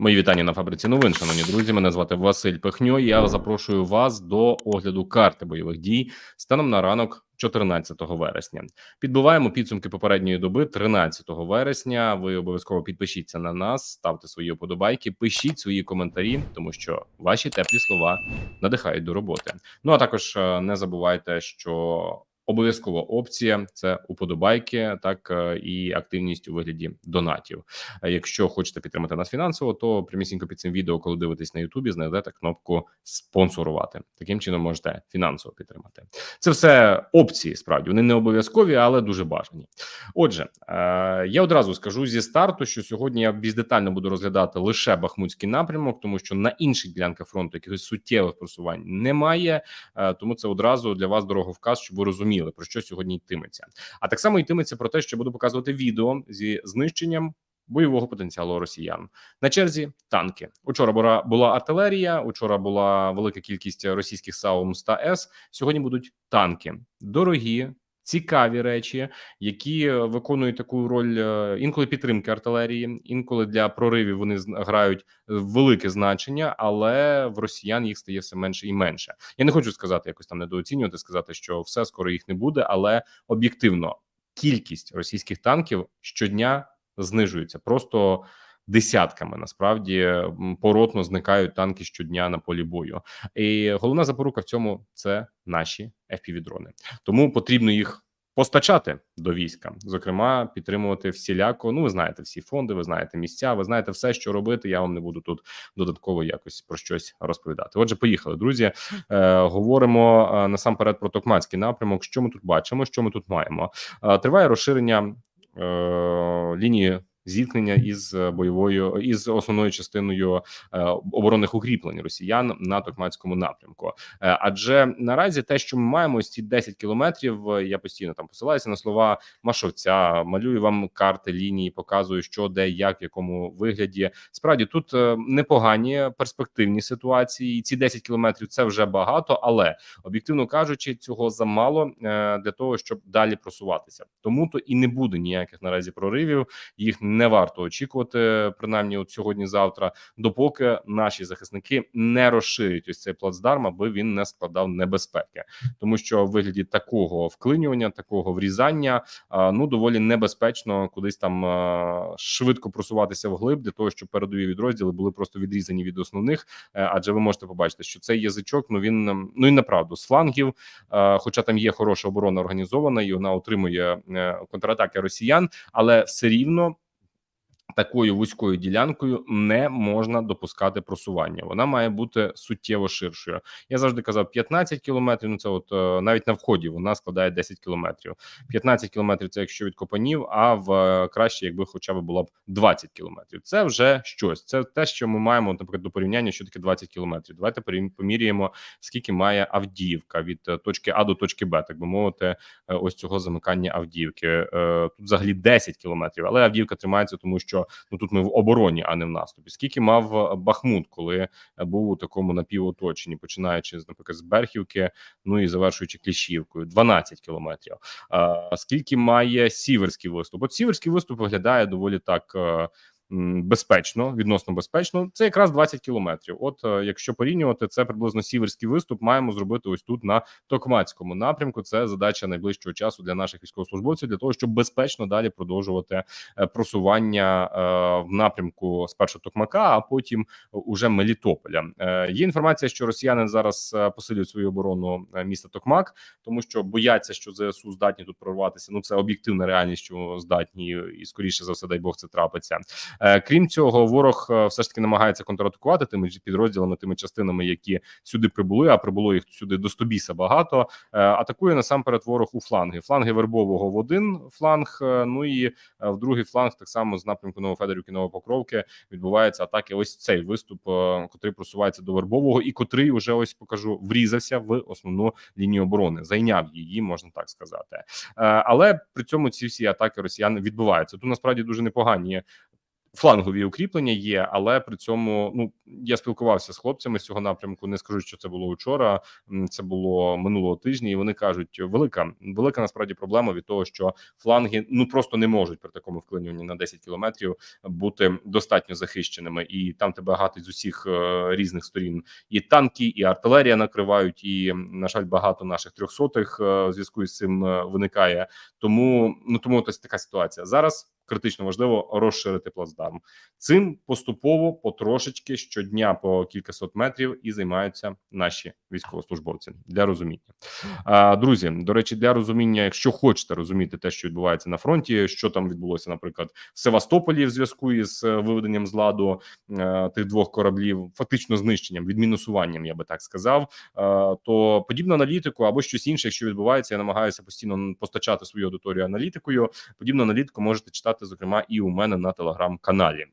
Мої вітання на фабриці новин, шановні друзі. Мене звати Василь Пихньо. Я запрошую вас до огляду карти бойових дій станом на ранок 14 вересня. Підбиваємо підсумки попередньої доби, 13 вересня. Ви обов'язково підпишіться на нас, ставте свої вподобайки, пишіть свої коментарі, тому що ваші теплі слова надихають до роботи. Ну а також е, не забувайте, що Обов'язкова опція це уподобайки, так е, і активність у вигляді донатів. Е, Якщо хочете підтримати нас фінансово, то прямісінько під цим відео, коли дивитесь на Ютубі, знайдете кнопку спонсорувати. Таким чином можете фінансово підтримати. Це все опції. Справді вони не обов'язкові, але дуже бажані. Отже, е, я одразу скажу зі старту, що сьогодні я більш детально буду розглядати лише Бахмутський напрямок, тому що на інших ділянках фронту якихось суттєвих просувань немає. Тому це одразу для вас дороговказ, щоб ви розуміли про що сьогодні йтиметься. А так само йтиметься про те, що буду показувати відео зі знищенням. Бойового потенціалу росіян на черзі танки. Учора була була артилерія. Учора була велика кількість російських САУМС та С. Сьогодні будуть танки дорогі, цікаві речі, які виконують таку роль е, інколи підтримки артилерії, інколи для проривів вони грають велике значення, але в росіян їх стає все менше і менше. Я не хочу сказати якось там недооцінювати, сказати, що все скоро їх не буде, але об'єктивно кількість російських танків щодня знижується просто. Десятками насправді поротно зникають танки щодня на полі бою, і головна запорука в цьому це наші FPV-дрони. Тому потрібно їх постачати до війська, зокрема, підтримувати всіляко. Ну, ви знаєте всі фонди, ви знаєте місця, ви знаєте все, що робити. Я вам не буду тут додатково якось про щось розповідати. Отже, поїхали, друзі. Е, говоримо е, насамперед про Токмацький напрямок. Що ми тут бачимо? Що ми тут маємо? Е, триває розширення е, лінії. Зіткнення із е, бойовою із основною частиною е, оборонних укріплень росіян на Токмацькому напрямку. Е, адже наразі те, що ми маємо, ось ці 10 кілометрів, я постійно там посилаюся на слова Машовця, малюю вам карти лінії, показую, що де, як, в якому вигляді. Справді тут непогані перспективні ситуації. Ці 10 кілометрів це вже багато, але об'єктивно кажучи, цього замало для того, щоб далі просуватися. Тому то і не буде ніяких наразі проривів. Їх не варто очікувати, принаймні от сьогодні-завтра, допоки наші захисники не розширять ось цей плацдарм, аби він не складав небезпеки, тому що в вигляді такого вклинювання, такого врізання, ну доволі небезпечно кудись там швидко просуватися вглиб для того, щоб передові відрозділи були просто відрізані від основних. Е, Адже ви можете побачити, що цей язичок, ну він ну і направду з флангів, хоча там є хороша оборона організована, і вона отримує е, контратаки росіян, але все рівно. Такою вузькою ділянкою не можна допускати просування. Вона має бути суттєво ширшою. Я завжди казав 15 кілометрів. Ну це от е, навіть на вході вона складає 10 кілометрів. 15 кілометрів це якщо від Копанів, а в е, краще, якби хоча б було б 20 кілометрів. Це вже щось. Це те, що ми маємо наприклад до порівняння, що таке 20 кілометрів. Давайте поміряємо, скільки має Авдіївка від е, точки А до точки Б, так би мовити, ось цього замикання Авдіївки. Тут взагалі 10 кілометрів, але Авдіївка тримається, тому що ну тут ми в обороні, а не в наступі. Скільки мав е, Бахмут, коли е, був у такому напівоточенні, починаючи з наприклад з Берхівки, ну і завершуючи Кліщівкою, 12 кілометрів. А скільки має сіверський виступ? От сіверський виступ виглядає доволі так. Безпечно, відносно безпечно, це якраз 20 кілометрів. От е, якщо порівнювати, це приблизно сіверський виступ. Маємо зробити ось тут на Токмацькому напрямку. Це задача найближчого часу для наших військовослужбовців, для того, щоб безпечно далі продовжувати е, просування е, в напрямку спершу Токмака, а потім уже Мелітополя. Є інформація, що росіяни зараз посилюють свою оборону міста Токмак, тому що бояться, що ЗСУ здатні тут прорватися. Ну це об'єктивна реальність, що здатні, і скоріше за все, дай Бог, це трапиться. Е, Крім цього, ворог е, все ж таки намагається контратакувати тими підрозділами, тими частинами, які сюди прибули. А прибуло їх сюди до стобіса багато. Е, Атакує насамперед ворог у фланги. Фланги вербового в один фланг. Ну і в другий фланг, так само з напрямку Новофедорівки, Новопокровки, відбуваються атаки. Ось цей виступ, котрий просувається до вербового, і котрий уже ось покажу врізався в основну лінію оборони, зайняв її, можна так сказати. Але при цьому ці всі атаки росіян відбуваються. Тут насправді дуже непогані Флангові укріплення є, але при цьому ну я спілкувався з хлопцями з цього напрямку. Не скажу, що це було вчора. Це було минулого тижня, і вони кажуть, велика велика насправді проблема від того, що фланги ну просто не можуть при такому вклинюванні на 10 кілометрів бути достатньо захищеними, і там тебе гатить з усіх е, різних сторін. І танки, і артилерія накривають. І на жаль, багато наших трьохсотих е, в зв'язку з цим е, виникає. Тому ну тому ось така ситуація зараз. Критично важливо розширити плацдарм. Цим поступово потрошечки щодня по кількасот метрів і займаються наші військовослужбовці для розуміння. А, Друзі, до речі, для розуміння, якщо хочете розуміти те, що відбувається на фронті, що там відбулося, наприклад, в Севастополі в зв'язку із е, виведенням з ладу е, тих двох кораблів, фактично знищенням, відмінусуванням, я би так сказав. Е, то подібну аналітику або щось інше, що відбувається, я намагаюся постійно постачати свою аудиторію аналітикою. Подібну аналітику можете читати, зокрема, і у мене на телеграм-каналі.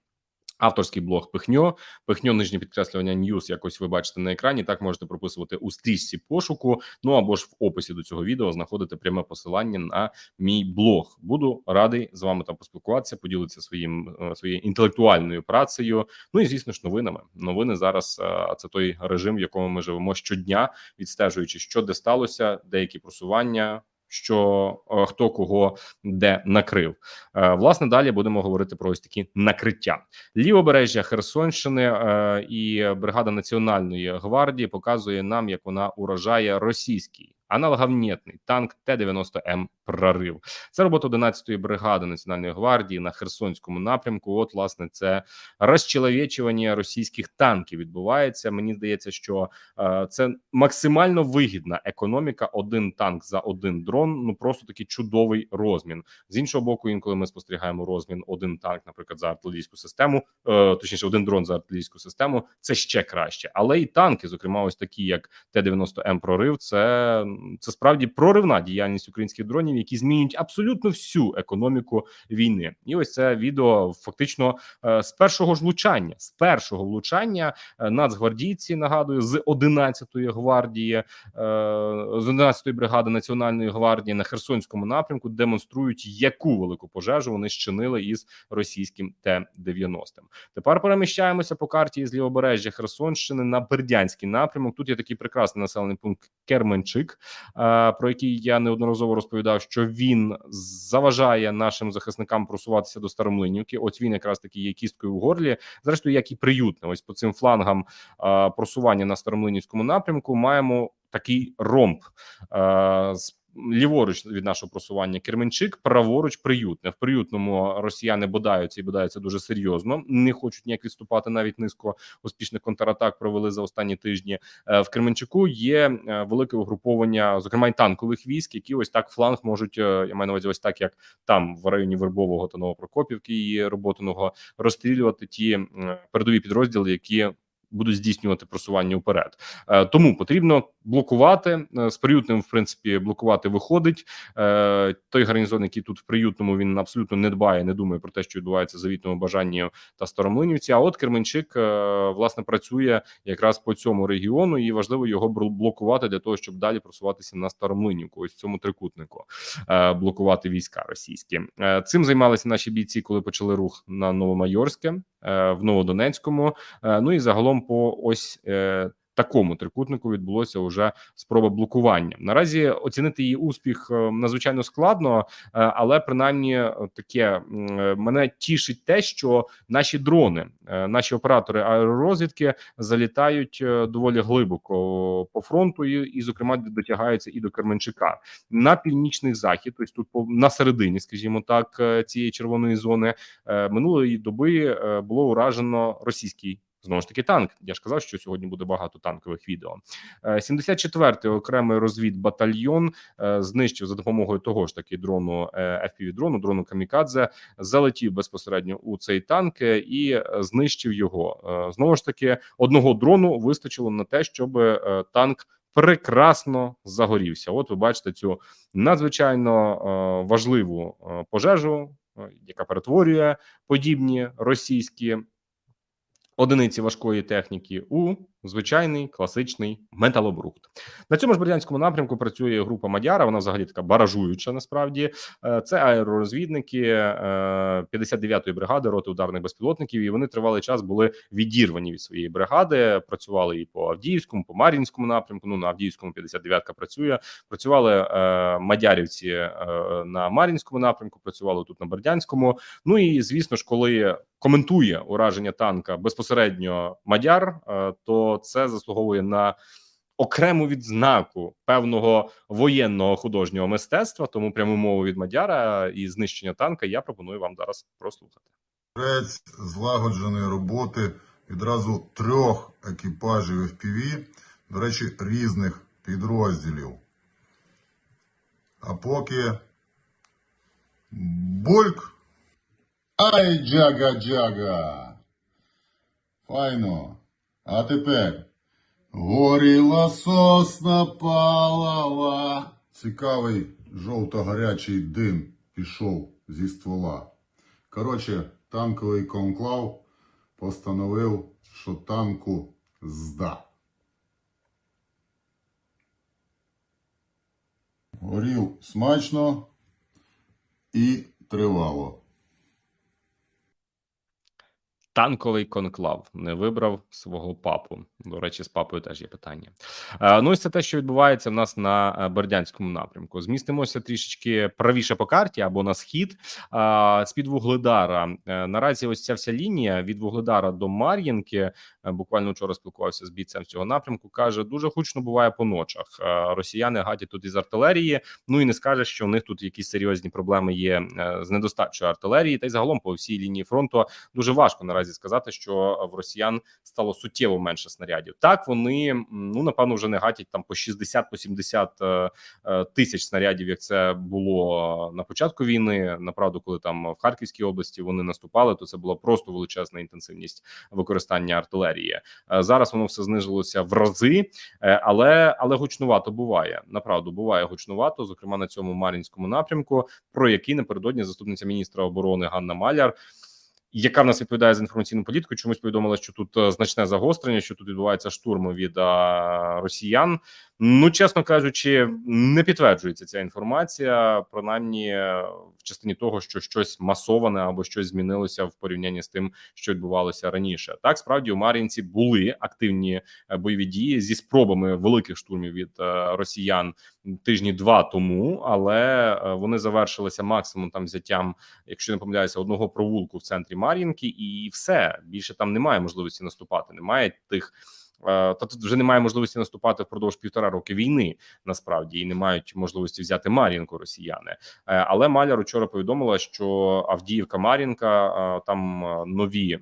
Авторський блог Пихньо, Пихньо, нижнє підкреслювання Ньюс. Якось ви бачите на екрані. Так можете прописувати у стрічці пошуку. Ну або ж в описі до цього відео знаходите пряме посилання на мій блог. Буду радий з вами там поспілкуватися, поділитися своїм е, своєю інтелектуальною працею. Ну і звісно ж, новинами. Новини зараз е, це той режим, в якому ми живемо щодня, відстежуючи, що де сталося, деякі просування. Що е, хто кого де накрив, Е, власне далі будемо говорити про ось такі накриття. Лівобережжя Херсонщини е, і бригада Національної гвардії показує нам, як вона уражає російський аналоговнєтний танк Т-90М прорив. Це робота 11-ї бригади Національної гвардії на Херсонському напрямку. От, власне, це розчеловечування російських танків відбувається. Мені здається, що е, це максимально вигідна економіка. Один танк за один дрон. Ну просто такий чудовий розмін. З іншого боку, інколи ми спостерігаємо розмін один танк, наприклад, за артилерійську систему, е, точніше, один дрон за артилерійську систему. Це ще краще, але і танки, зокрема, ось такі як Т-90М прорив. Це це справді проривна діяльність українських дронів, які змінюють абсолютно всю економіку війни. І ось це відео фактично е, з першого ж влучання, з першого влучання е, нацгвардійці нагадую з 11-ї гвардії, е, з 11-ї бригади національної гвардії на Херсонському напрямку демонструють, яку велику пожежу вони щинили із російським Т-90. Тепер переміщаємося по карті з лівобережжя Херсонщини на Бердянський напрямок. Тут є такий прекрасний населений пункт Керменчик, про який я неодноразово розповідав, що він заважає нашим захисникам просуватися до Старомлинівки. От він якраз таки є кісткою в горлі. Зрештою, як і приютне, ось по цим флангам е, просування на Старомлинівському напрямку маємо такий ромб е, з ліворуч від нашого просування Керменчик, праворуч приютне. В приютному росіяни бодаються і бодаються дуже серйозно. Не хочуть ніяк відступати навіть низько успішних контратак провели за останні тижні. Е, В Керменчику є е, велике угруповання, зокрема й танкових військ, які ось так фланг можуть. е, Я маю на увазі, ось так як там в районі Вербового та Новопрокопівки і Роботиного розстрілювати ті передові підрозділи, які будуть здійснювати просування вперед. Е, Тому потрібно блокувати Е, з приютним, в принципі, блокувати виходить. Е, Той гарнізон, який тут в приютному, він абсолютно не дбає, не думає про те, що відбувається завітному бажанні та Старомлинівці. А от Керменчик власне працює якраз по цьому регіону, і важливо його бл- блокувати для того, щоб далі просуватися на Старомлинівку. Ось в цьому трикутнику блокувати війська російські. Цим займалися наші бійці, коли почали рух на Новомайорське в Новодонецькому. Е, Ну і загалом по ось. Такому трикутнику відбулося вже спроба блокування. Наразі оцінити її успіх е, надзвичайно складно, е, але принаймні е, таке мене тішить те, що наші дрони, наші оператори аеророзвідки залітають доволі глибоко по фронту, і, зокрема дотягаються і до Керменчика на північний захід. Тобто тут по на середині, скажімо так, цієї червоної зони минулої доби було уражено російський. Знову ж таки, танк. Я ж казав, що сьогодні буде багато танкових відео. Е, 74-й окремий розвідбатальйон е, знищив за допомогою того ж таки дрону е, FPV дрону, дрону Камікадзе, залетів безпосередньо у цей танк е, і е, знищив його. Е, Знову ж таки, одного дрону вистачило на те, щоб е, танк прекрасно загорівся. От ви бачите цю надзвичайно е, важливу е, пожежу, е, яка перетворює подібні російські одиниці важкої техніки у звичайний класичний металобрухт. На цьому ж бердянському напрямку працює група Мадяра. Вона взагалі така баражуюча. Насправді Е, це аеророзвідники е, 59-ї бригади роти ударних безпілотників. І вони тривалий час були відірвані від своєї бригади. Працювали і по Авдіївському, по Мар'їнському напрямку. Ну на Авдіївському 59-ка працює. Працювали е, мадярівці е, на Мар'їнському напрямку. Працювали тут на Бердянському. Ну і звісно ж, коли коментує ураження танка безпосередньо Мадяр, е, це заслуговує на окрему відзнаку певного воєнного художнього мистецтва. Тому пряму мову від Мадяра і знищення танка я пропоную вам зараз прослухати. Трець злагодженої роботи відразу трьох екіпажів FPV, до речі, різних підрозділів. А поки бульк. Ай, джага-джага. Файно. А тепер горіла сосна палала. Цікавий жовто-гарячий дим пішов зі ствола. Коротше, танковий конклав постановив, що танку зда. Горів смачно і тривало. Танковий конклав не вибрав свого папу. До речі, з папою теж є питання. Е, Ну, і це те, що відбувається в нас на е, Бердянському напрямку. Змістимося трішечки правіше по карті або на схід. з під Вугледара. Е, Наразі ось ця вся лінія від Вугледара до Мар'їнки. Е, Буквально вчора спілкувався з бійцем цього напрямку. каже, дуже гучно буває по ночах. Е, Росіяни гадять тут із артилерії. Ну і не скаже, що в них тут якісь серйозні проблеми є е, з недостачою артилерії. Та й загалом по всій лінії фронту дуже важко наразі сказати, що в росіян стало суттєво менше снарядів. Так вони ну напевно вже не гатять там по 60 по 70 тисяч снарядів, як це було на початку війни. Направду, коли там в Харківській області вони наступали, то це була просто величезна інтенсивність використання артилерії. Е, Зараз воно все знижилося в рази, е, але але гучнувато буває. Направду буває гучнувато, зокрема на цьому мар'їнському напрямку, про який напередодні заступниця міністра оборони Ганна Маляр яка в нас відповідає за інформаційну політику, чомусь повідомила, що тут е, значне загострення, що тут відбувається штурм від а, росіян. Ну, чесно кажучи, не підтверджується ця інформація, принаймні е, в частині того, що щось масоване або щось змінилося в порівнянні з тим, що відбувалося раніше. Так справді у Мар'їнці були активні е, бойові дії зі спробами великих штурмів від росіян тижні два тому, але вони завершилися максимум там взяттям, якщо не помиляюся, одного провулку в центрі Мар'їнки, і все більше там немає можливості наступати. Немає тих. е, Та тут вже немає можливості наступати впродовж півтора роки війни. Насправді і не мають можливості взяти Мар'їнку росіяни. Е, Але Маляр учора повідомила, що Авдіївка Мар'їнка е, там нові.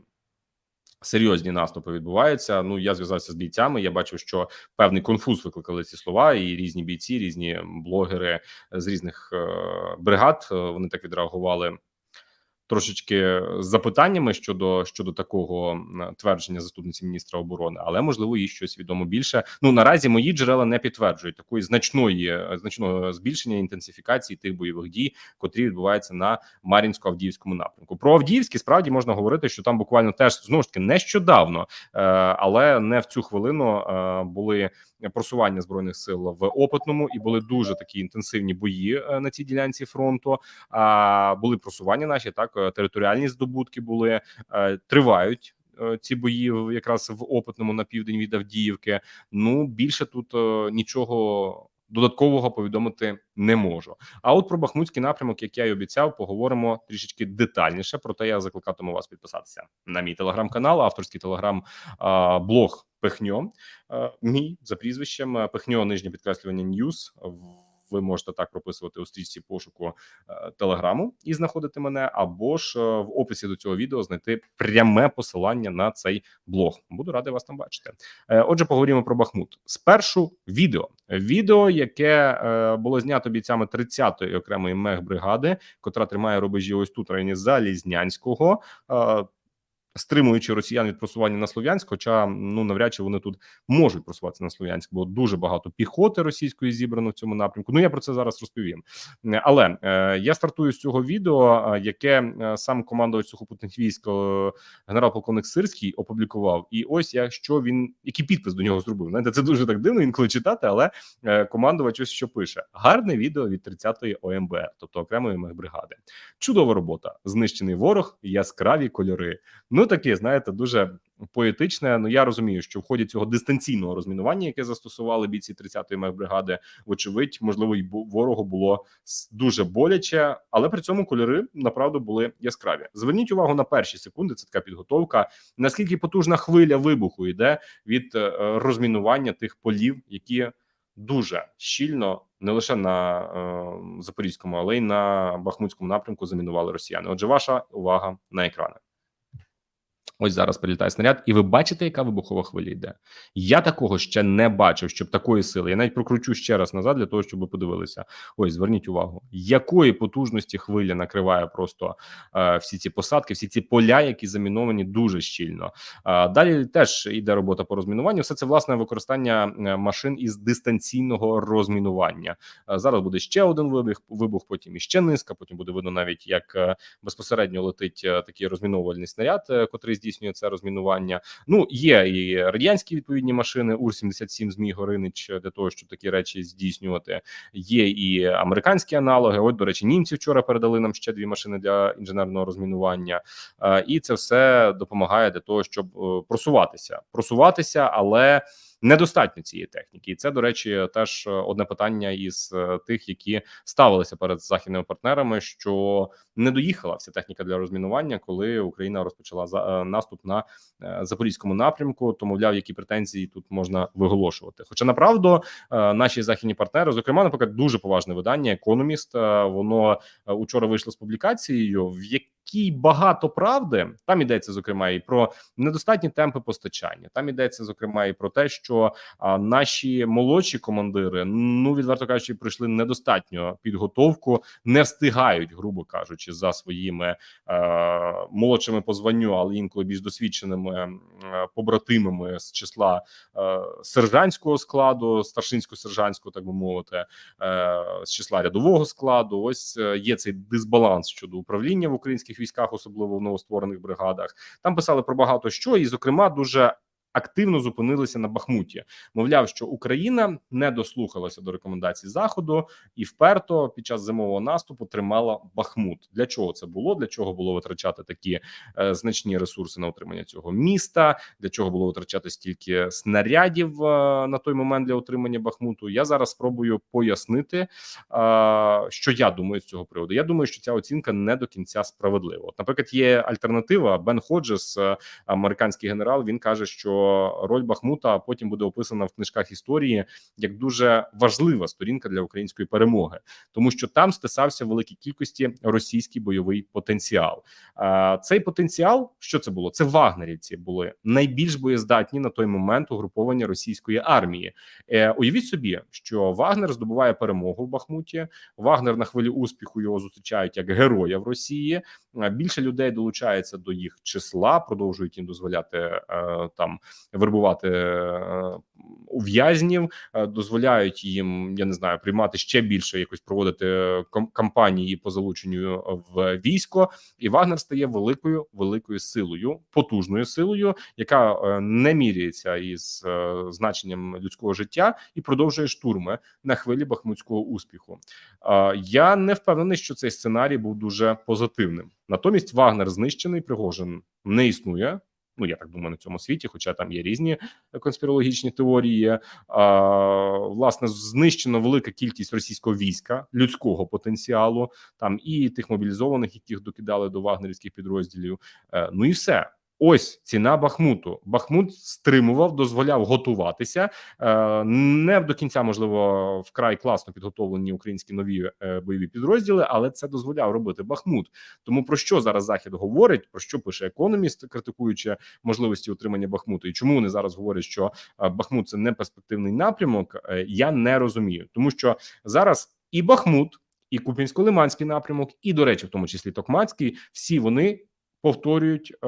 Серйозні наступи відбуваються. Ну я зв'язався з бійцями. Я бачив, що певний конфуз викликали ці слова, і різні бійці, різні блогери з різних бригад. Вони так відреагували трошечки з запитаннями щодо щодо такого твердження заступниці міністра оборони, але можливо їй щось відомо більше. Ну наразі мої джерела не підтверджують такої значної е, значного збільшення інтенсифікації тих бойових дій, котрі відбуваються на Мар'їнсько-Авдіївському напрямку. Про Авдіївський справді можна говорити, що там буквально теж знову ж таки нещодавно, е, але не в цю хвилину е, були просування збройних сил в опитному і були дуже такі інтенсивні бої е, на цій ділянці фронту. А були просування наші так е, територіальні здобутки були е, тривають. е, Ці бої якраз в опитному на південь від Авдіївки. Ну більше тут е, нічого додаткового повідомити не можу. А от про Бахмутський напрямок, як я й обіцяв, поговоримо трішечки детальніше. Проте я закликатиму вас підписатися на мій телеграм-канал, авторський телеграм-блог Пехньо. Е, Мій за прізвищем Пихньо. Пехньо нижнє підкреслювання Ньюс. Ви можете так прописувати у стрічці пошуку е, телеграму і знаходити мене, або ж е, в описі до цього відео знайти пряме посилання на цей блог. Буду радий вас там бачити. Е, Отже, поговоримо про Бахмут. Спершу відео. Відео, яке було знято бійцями 30-ї окремої мехбригади, котра тримає рубежі ось тут в районі Залізнянського. Стримуючи росіян від просування на Слов'янськ, хоча ну навряд чи вони тут можуть просуватися на Слов'янськ, бо дуже багато піхоти російської зібрано в цьому напрямку. Ну я про це зараз розповім. Але е, я стартую з цього відео, е, яке е, сам командувач сухопутних військ е, генерал-полковник Сирський опублікував. І ось я що він який підпис до нього зробив. Знаєте, це дуже так дивно інколи читати, але командувач ось що пише: гарне відео від 30-ї ОМБР, тобто окремої мехбригади. Чудова робота, знищений ворог, яскраві кольори. Ну таке, знаєте, дуже поетичне. Ну я розумію, що в ході цього дистанційного розмінування, яке застосували бійці 30-ї мехбригади, вочевидь, можливо, бу- ворогу було дуже боляче, але при цьому кольори направду були яскраві. Зверніть увагу на перші секунди. Це така підготовка. Наскільки потужна хвиля вибуху йде від е, розмінування тих полів, які дуже щільно не лише на е, запорізькому, але й на бахмутському напрямку замінували росіяни. Отже, ваша увага на екрани. Ось зараз прилітає снаряд, і ви бачите, яка вибухова хвиля йде. Я такого ще не бачив, щоб такої сили. Я навіть прокручу ще раз назад для того, щоб ви подивилися. Ось зверніть увагу, якої потужності хвиля накриває просто е, всі ці посадки, всі ці поля, які заміновані дуже щільно. Е, далі теж йде робота по розмінуванню. Все це власне використання е, машин із дистанційного розмінування. Е, зараз буде ще один вибух, вибух, потім іще низка. Потім буде видно навіть як е, безпосередньо летить е, такий розміновувальний снаряд, котрий здійснює це розмінування. Ну є і радянські відповідні машини Ур 77 Змій Горинич для того, щоб такі речі здійснювати. Є і американські аналоги. От до речі, німці вчора передали нам ще дві машини для інженерного розмінування, Е, і це все допомагає для того, щоб е, просуватися, просуватися, але. Недостатньо цієї техніки, і це до речі, теж е, одне питання із е, тих, які ставилися перед західними партнерами, що не доїхала вся техніка для розмінування, коли Україна розпочала е, наступ на запорізькому напрямку. То мовляв, які претензії тут можна виголошувати. Хоча направду наші західні партнери, зокрема, наприклад, дуже поважне видання Економіст. Воно учора вийшло з публікацією, в якій багато правди там йдеться зокрема і про недостатні темпи постачання. Там йдеться зокрема і про те, що а, наші молодші командири, ну відверто кажучи, пройшли недостатньо підготовку, не встигають, грубо кажучи, за своїми е, молодшими по званню, але інколи більш досвідченими е, побратимами з числа е, сержантського складу, старшинсько-сержантського, так би мовити, е, з числа рядового складу. Ось е, є цей дисбаланс щодо управління в українських військах, особливо в новостворених бригадах. Там писали про багато що, і зокрема дуже. Активно зупинилися на Бахмуті. Мовляв, що Україна не дослухалася до рекомендацій Заходу і вперто під час зимового наступу тримала Бахмут. Для чого це було? Для чого було витрачати такі е, значні ресурси на утримання цього міста? Для чого було витрачати стільки снарядів е, на той момент для утримання Бахмуту? Я зараз спробую пояснити, е, що я думаю з цього приводу. Я думаю, що ця оцінка не до кінця справедлива. От, наприклад, є альтернатива. Бен Ходжес, е, американський генерал. Він каже, що роль Бахмута потім буде описана в книжках історії як дуже важлива сторінка для української перемоги, тому що там стисався в великій кількості російський бойовий потенціал. Цей потенціал, що це було? Це вагнерівці були найбільш боєздатні на той момент угруповання російської армії. Е, Уявіть собі, що Вагнер здобуває перемогу в Бахмуті. Вагнер на хвилі успіху його зустрічають як героя в Росії. Е, Більше людей долучається до їх числа, продовжують їм дозволяти е, там вербувати е, ув'язнів, е, дозволяють їм, я не знаю, приймати ще більше, якось проводити кам- кампанії по залученню в військо. І Вагнер стає великою великою силою, потужною силою, яка е, не міряється із е, значенням людського життя і продовжує штурми на хвилі бахмутського успіху. Е, Я не впевнений, що цей сценарій був дуже позитивним. Натомість Вагнер знищений, Пригожин не існує. Ну, я так думаю, на цьому світі, хоча там є різні конспірологічні теорії. А, власне, знищено велика кількість російського війська, людського потенціалу, там і тих мобілізованих, яких докидали до вагнерівських підрозділів. Е, ну і все. Ось ціна Бахмуту. Бахмут стримував, дозволяв готуватися. Е, не до кінця, можливо, вкрай класно підготовлені українські нові е, бойові підрозділи, але це дозволяв робити Бахмут. Тому про що зараз Захід говорить? Про що пише економіст, критикуючи можливості утримання Бахмуту, і чому вони зараз говорять, що е, Бахмут це не перспективний напрямок? Я не розумію, тому що зараз і Бахмут, і Куп'янсько-Лиманський напрямок, і до речі, в тому числі Токмацький, всі вони повторюють е,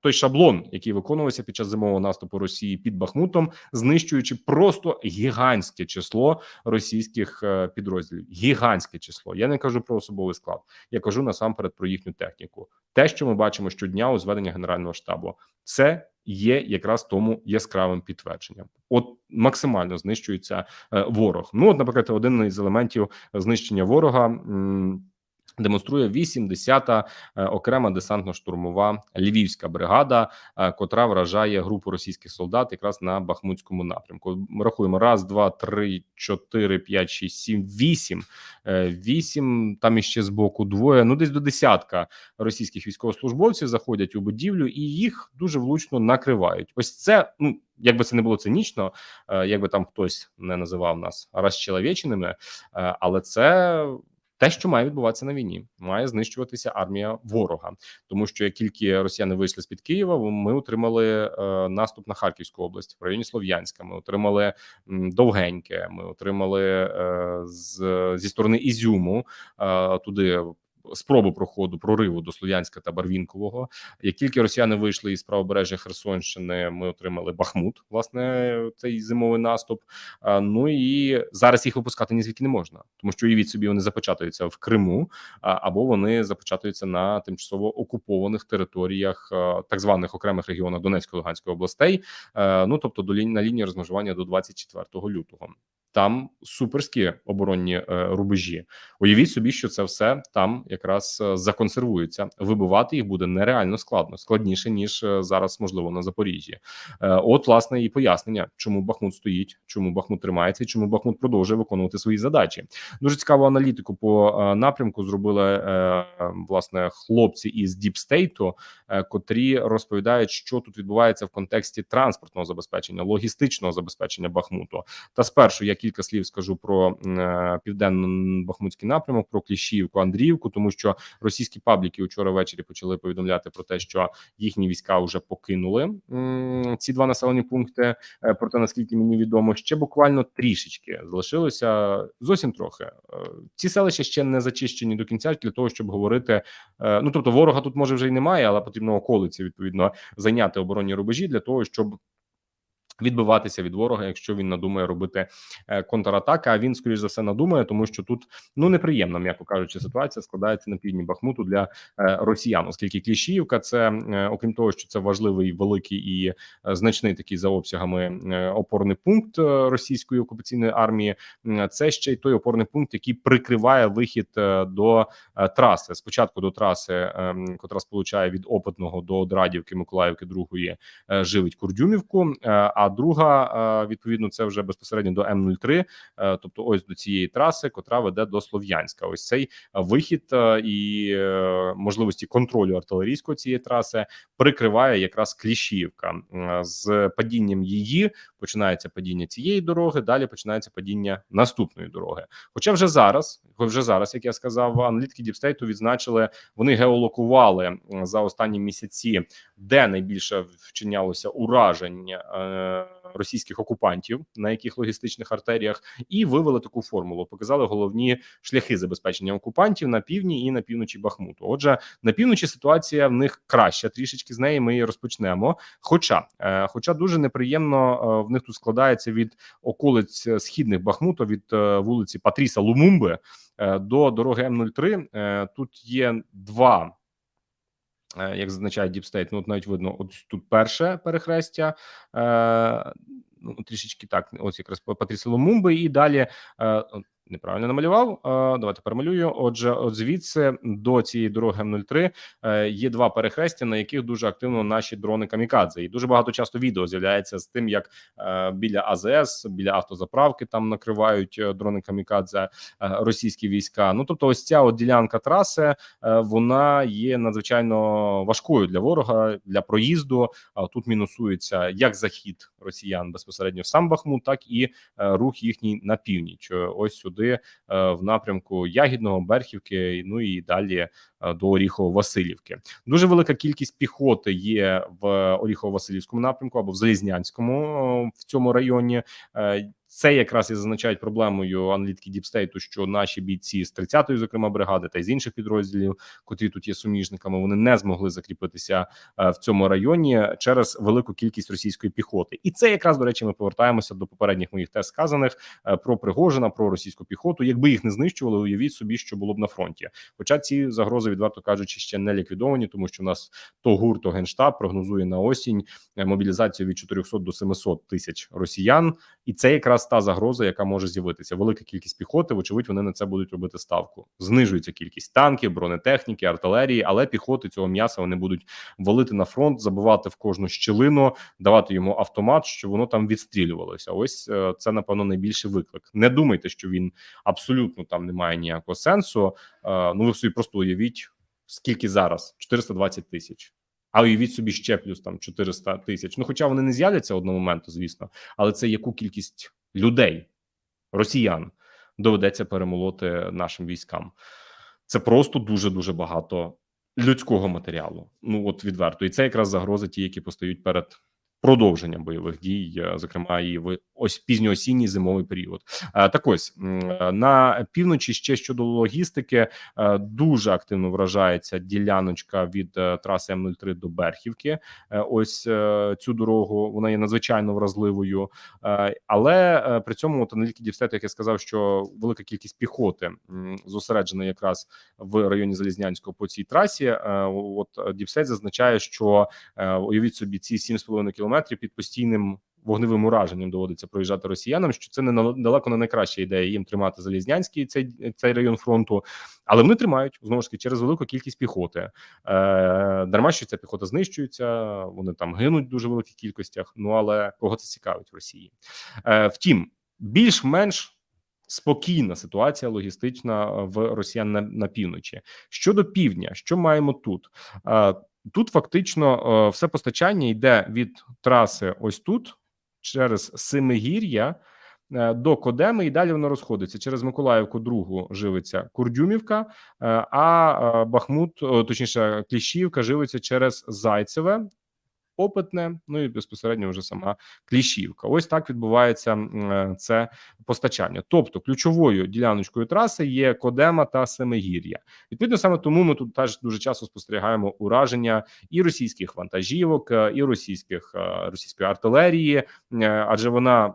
той шаблон, який виконувався під час зимового наступу Росії під Бахмутом, знищуючи просто гігантське число російських е, підрозділів. Гігантське число. Я не кажу про особовий склад, я кажу насамперед про їхню техніку. Те, що ми бачимо щодня у зведення генерального штабу, це є якраз тому яскравим підтвердженням. От максимально знищується е, ворог. Ну, от, наприклад, один із елементів знищення ворога. м, Демонструє 80-та е, окрема десантно-штурмова львівська бригада, е, котра вражає групу російських солдат якраз на Бахмутському напрямку. Ми рахуємо раз, два, три, чотири, п'ять, шість, сім, вісім. Е, Вісім там іще з боку двоє. Ну десь до десятка російських військовослужбовців заходять у будівлю і їх дуже влучно накривають. Ось це ну. Якби це не було цинічно, якби там хтось не називав нас розчеловеченими, але це те, що має відбуватися на війні, має знищуватися армія ворога, тому що як тільки росіяни вийшли з під Києва, ми отримали е, наступ на Харківську область в районі Слов'янська. Ми отримали м, довгеньке. Ми отримали е, з зі сторони Ізюму е, туди. Спробу проходу прориву до Слов'янська та Барвінкового. Як тільки росіяни вийшли із правобережжя Херсонщини, ми отримали Бахмут, власне, цей зимовий наступ. Ну і зараз їх випускати ні звідки не можна, тому що уявіть собі, вони започатуються в Криму, або вони започатуються на тимчасово окупованих територіях так званих окремих регіонах Донецької Луганської областей. Е, Ну тобто до лінії на лінії розмежування до 24 лютого. Там суперські оборонні е, рубежі. Уявіть собі, що це все там якраз е, законсервується. Вибивати їх буде нереально складно, складніше ніж е, зараз, можливо, на Запоріжжі. От, власне, і пояснення, чому Бахмут стоїть, чому Бахмут тримається, і чому Бахмут продовжує виконувати свої задачі. Дуже цікаву аналітику по напрямку зробили власне хлопці із Діпстейту, котрі розповідають, що тут відбувається в контексті транспортного забезпечення, логістичного забезпечення Бахмуту. Та спершу я кілька слів скажу про е, південно-бахмутський напрямок, про Кліщівку, Андріївку, тому що російські пабліки вчора ввечері почали повідомляти про те, що їхні війська вже покинули ці два населені пункти. Е, Проте наскільки мені відомо, ще буквально трішечки залишилося зовсім трохи. Е, Ці селища ще не зачищені до кінця для того, щоб говорити. Ну тобто, ворога тут може вже й немає, але потрібно околиці відповідно зайняти оборонні рубежі для того, щоб відбиватися від ворога, якщо він надумає робити е, контратаки. А він, скоріш за все, надумає, тому що тут ну неприємна, м'яко кажучи, ситуація складається на півдні Бахмуту для е, росіян, оскільки Кліщіївка, це е, окрім того, що це важливий, великий і значний такий за обсягами опорний пункт російської окупаційної армії. Це ще й той опорний пункт, який прикриває вихід до траси. Спочатку до траси, котра сполучає від Опитного до Одрадівки, Миколаївки, другої живить Курдюмівку. А друга, е, відповідно, це вже безпосередньо до М03, е, тобто ось до цієї траси, котра веде до Слов'янська. Ось цей вихід е, і можливості контролю артилерійського цієї траси прикриває якраз Кліщівка. З падінням її починається падіння цієї дороги. Далі починається падіння наступної дороги. Хоча вже зараз, вже зараз, як я сказав, аналітики Діпстейту відзначили, вони геолокували за останні місяці, де найбільше вчинялося уражень російських окупантів, на яких логістичних артеріях, і вивели таку формулу. Показали головні шляхи забезпечення окупантів на півдні і на півночі Бахмуту. Отже, на півночі ситуація в них краща. Трішечки з неї ми і розпочнемо. Хоча, е, хоча дуже неприємно е, в них тут складається від околиць е, східних Бахмута, від вулиці Патріса Лумумби до дороги М03. Е, Тут є два. Е, Як зазначає Діпстейт, ну от навіть видно, от тут перше перехрестя, е, ну трішечки так, ось якраз Патріса Лумумби, і далі е, неправильно намалював. Давайте перемалюю. Отже, от звідси до цієї дороги М03 е, є два перехрестя, на яких дуже активно наші дрони камікадзе. І дуже багато часто відео з'являється з тим, як е, біля АЗС, біля автозаправки там накривають е, дрони камікадзе російські війська. Ну тобто, ось ця от ділянка траси вона є надзвичайно важкою для ворога для проїзду. Тут мінусується як захід росіян безпосередньо в сам Бахмут, так і рух їхній на північ. Ось сюди е, в напрямку Ягідного, Берхівки, ну і далі е, до Оріхово-Василівки. Дуже велика кількість піхоти є в Оріхово-Василівському напрямку або в Залізнянському е, в цьому районі. Це якраз і зазначають проблемою аналітики Діпстейту, що наші бійці з 30-ї, зокрема бригади, та й з інших підрозділів, котрі тут є суміжниками, вони не змогли закріпитися е, в цьому районі через велику кількість російської піхоти. І це якраз до речі, ми повертаємося до попередніх моїх тез сказаних е, про Пригожина, про російську піхоту. Якби їх не знищували, уявіть собі, що було б на фронті. Хоча ці загрози, відверто кажучи, ще не ліквідовані, тому що у нас то ГУР, то генштаб прогнозує на осінь е, мобілізацію від 400 до 700 тисяч росіян, і це якраз та загроза, яка може з'явитися. Велика кількість піхоти. Вочевидь, вони на це будуть робити ставку. Знижується кількість танків, бронетехніки, артилерії, але піхоти цього м'яса вони будуть валити на фронт, забивати в кожну щілину, давати йому автомат, щоб воно там відстрілювалося. Ось е, це напевно найбільший виклик. Не думайте, що він абсолютно там не має ніякого сенсу. Е, Ну ви собі просто уявіть, скільки зараз 420 тисяч. А уявіть собі ще плюс там 400 тисяч. Ну, хоча вони не з'являться одного моменту, звісно, але це яку кількість людей, росіян, доведеться перемолоти нашим військам. Це просто дуже дуже багато людського матеріалу. Ну от відверто, і це якраз загрози, ті, які постають перед продовженням бойових дій, е, зокрема і в ось пізньоосінній зимовий період. Е, Так ось е, на півночі ще щодо логістики дуже активно вражається діляночка від траси М03 до Берхівки. Ось цю дорогу вона є надзвичайно вразливою, але при цьому от аналітики Дівстету, як я сказав, що велика кількість піхоти зосереджена якраз в районі Залізнянського по цій трасі. От Діпсет зазначає, що уявіть собі ці 7,5 кілометрів під постійним. Вогневим ураженням доводиться проїжджати росіянам, що це не далеко не найкраща ідея їм тримати Залізнянський цей цей район фронту, але вони тримають знову ж таки через велику кількість піхоти. Е, дарма що ця піхота знищується, вони там гинуть в дуже великих кількостях. Ну але кого це цікавить в Росії? Е, втім, більш-менш спокійна ситуація логістична в росіян на, на півночі. Щодо півдня, що маємо тут? Тут фактично е, все постачання йде від траси, ось тут, через Семигір'я е, до Кодеми, і далі воно розходиться через Миколаївку. Другу живиться Курдюмівка, е, а Бахмут, точніше, Кліщівка живиться через Зайцеве. Опитне, ну і безпосередньо вже сама Кліщівка. Ось так відбувається е, це постачання. Тобто, ключовою діляночкою траси є Кодема та Семигір'я. Відповідно, саме тому ми тут теж дуже часто спостерігаємо ураження і російських вантажівок, е, і російських е, російської артилерії, адже вона.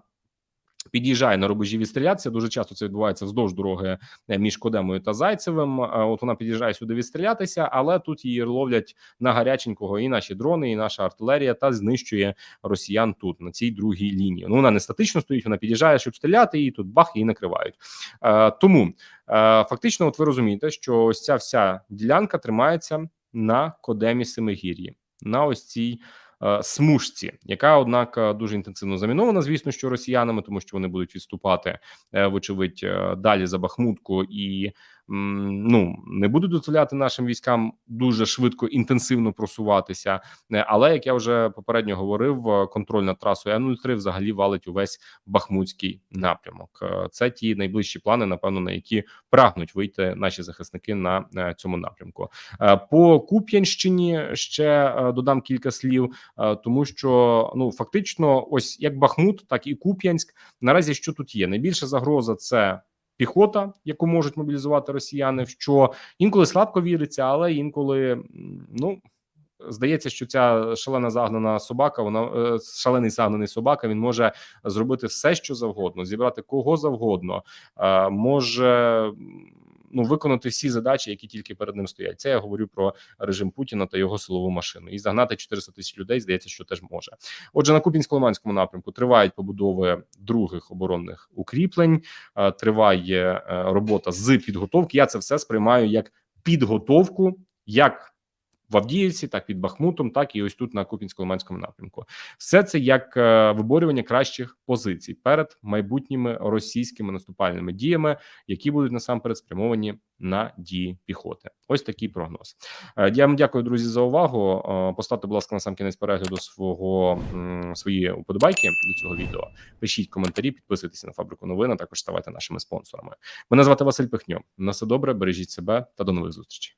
Під'їжджає на рубежі відстрілятися. Дуже часто це відбувається вздовж дороги е, між Кодемою та Зайцевим. Е, От вона під'їжджає сюди відстрілятися, але тут її ловлять на гаряченького і наші дрони, і наша артилерія та знищує росіян тут на цій другій лінії. Ну вона не статично стоїть, вона під'їжджає, щоб стріляти, і тут бах її накривають. Е, Тому фактично, от ви розумієте, що ось ця вся ділянка тримається на Кодемі Семигір'ї, на ось цій. Е, Смужці, яка однак е, дуже інтенсивно замінована, звісно, що росіянами, тому що вони будуть відступати, е, вочевидь, далі за Бахмутку і ну не будуть дозволяти нашим військам дуже швидко інтенсивно просуватися. Е, Але як я вже попередньо говорив, е, контроль над трасою Н-03 взагалі валить увесь бахмутський напрямок. Е, Це ті найближчі плани, напевно, на які прагнуть вийти наші захисники на цьому напрямку. По Куп'янщині ще додам кілька слів, тому що ну фактично, ось як Бахмут, так і Куп'янськ. Наразі що тут є? Найбільша загроза це. Піхота, яку можуть мобілізувати росіяни, в що інколи слабко віриться, але інколи ну здається, що ця шалена загнана собака, вона е, шалений загнаний собака. Він може зробити все, що завгодно, зібрати кого завгодно, е, може ну виконати всі задачі, які тільки перед ним стоять. Це я говорю про режим Путіна та його силову машину. І загнати 400 тисяч людей здається, що теж може. Отже, на Купінсько-Лиманському напрямку тривають побудови других оборонних укріплень, е, триває е, робота з підготовки. Я це все сприймаю як підготовку, як в Авдіївці, так під Бахмутом, так і ось тут на Купінсько-Лиманському напрямку. Все це як е, виборювання кращих позицій перед майбутніми російськими наступальними діями, які будуть насамперед спрямовані на дії піхоти. Ось такий прогноз. Е, Я вам дякую, друзі, за увагу. Е, Поставте, будь ласка, на сам кінець перегляду свого свої уподобайки до цього відео. Пишіть коментарі, підписуйтесь на фабрику новин, а також ставайте нашими спонсорами. Мене звати Василь Пихньо. На все добре, бережіть себе та до нових зустрічей.